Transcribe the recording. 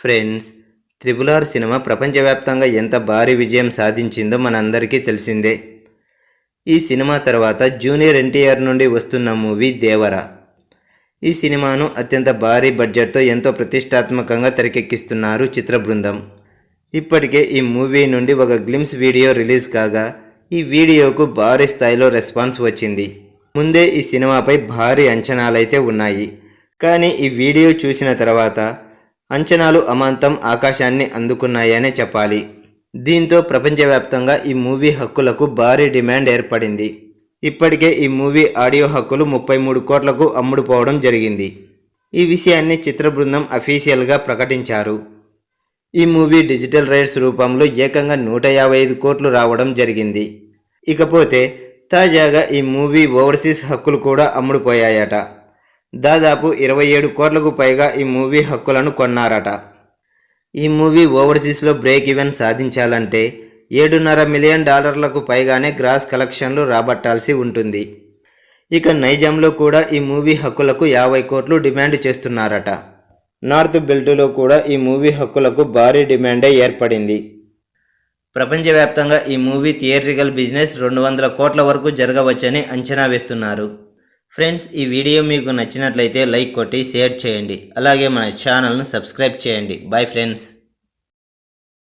Friends triple R cinema ప్రపంచవ్యాప్తంగా ఎంత భారీ విజయం సాధించిందో మనందరికీ తెలిసిందే. ఈ సినిమా తర్వాత జూనియర్ ఎన్టీఆర్ నుండి వస్తున్న మూవీ దేవరా. ఈ సినిమాను అత్యంత భారీ బడ్జెట్తో ఎంతో ప్రతిష్టాత్మకంగా తెరకెక్కిస్తున్నారు చిత్ర బృందం. ఇప్పటికే ఈ మూవీ నుండి ఒక గ్లిమ్స్ వీడియో రిలీజ్ కాగా ఈ వీడియోకు భారీ స్థాయిలో రెస్పాన్స్ వచ్చింది. ముందే ఈ సినిమాపై భారీ అంచనాలైతే ఉన్నాయి. కానీ ఈ వీడియో చూసిన తర్వాత అంచనాలు అమాంతం ఆకాశాన్ని అందుకున్నాయనే చెప్పాలి. దీంతో ప్రపంచవ్యాప్తంగా ఈ మూవీ హక్కులకు భారీ డిమాండ్ ఏర్పడింది. ఇప్పటికే ఈ మూవీ ఆడియో హక్కులు ముప్పై మూడు కోట్లకు అమ్ముడుపోవడం జరిగింది. ఈ విషయాన్ని చిత్ర బృందం అఫీషియల్గా ప్రకటించారు. ఈ మూవీ డిజిటల్ రైట్స్ రూపంలో ఏకంగా నూట యాభై ఐదు కోట్లు రావడం జరిగింది. ఇకపోతే తాజాగా ఈ మూవీ ఓవర్సీస్ హక్కులు కూడా అమ్ముడుపోయాయట. దాదాపు ఇరవై ఏడు కోట్లకు పైగా ఈ మూవీ హక్కులను కొన్నారట. ఈ మూవీ ఓవర్సీస్లో బ్రేక్ ఈవెన్ సాధించాలంటే ఏడున్నర మిలియన్ డాలర్లకు పైగానే గ్రాస్ కలెక్షన్లు రాబట్టాల్సి ఉంటుంది. ఇక నైజాంలో కూడా ఈ మూవీ హక్కులకు యాభై కోట్లు డిమాండ్ చేస్తున్నారట. నార్త్ బెల్టులో కూడా ఈ మూవీ హక్కులకు భారీ డిమాండే ఏర్పడింది. ప్రపంచవ్యాప్తంగా ఈ మూవీ థియేట్రికల్ బిజినెస్ రెండు వందల కోట్ల వరకు జరగవచ్చని అంచనా వేస్తున్నారు. ఫ్రెండ్స్ ఈ వీడియో మీకు నచ్చినట్లయితే లైక్ కొట్టి షేర్ చేయండి. అలాగే మన ఛానల్ను సబ్స్క్రైబ్ చేయండి. Bye friends